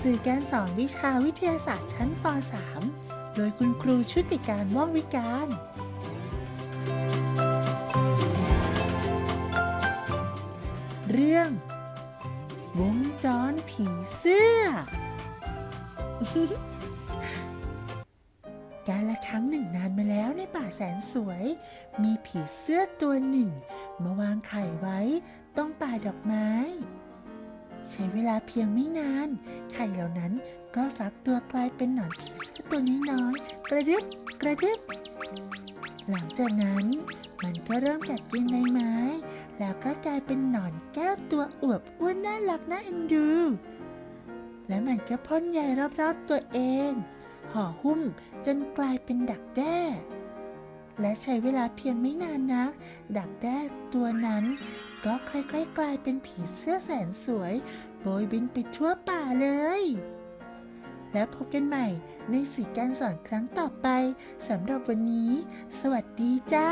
สื่อการสอนวิชาวิทยาศาสตร์ชั้นป .3 โดยคุณครูชุติการว่องวิการ เรื่อง วงจรผีเสื้อ การละครั้งหนึ่งนานมาแล้วในป่าแสนสวย มีผีเสื้อตัวหนึ่ง มาวางไข่ไว้ต้องป่าดอกไม้ ช้เวลาเพียงไม่นาน ไข่เหล่านั้นก็ฟักตัวกลายเป็นหนอนผีเสื้อตัวน้อยๆกระดึบกระดึบหลังจากนั้นมันก็เริ่มกัดกินใบไม้ แล้วก็กลายเป็นหนอนแก้วตัวอวบอ้วนน่ารักน่าเอ็นดู และมันก็พ่นใยรอบๆตัวเอง ห่อหุ้มจนกลายเป็นดักแด้ และใช้เวลาเพียงไม่นานนัก ดักแด้ตัวนั้น ก็ค่อยๆกลายเป็นผีเสื้อแสนสวยโบยบินไปทั่วป่าเลย แล้วพบกันใหม่ในสื่อการสอนครั้งต่อไปสำหรับวันนี้ สวัสดีจ้า